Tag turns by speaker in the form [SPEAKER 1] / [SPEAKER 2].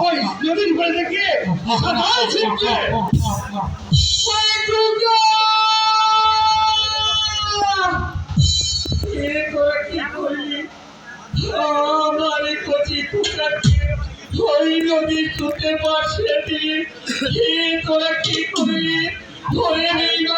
[SPEAKER 1] ওই নদীর পাড়ে দেখে সবাই ছিটছে
[SPEAKER 2] আমারে কচি কুকাকে ওই নদীর চুতে পাশে দিয়ে তোরা কি করলি? ধরে তো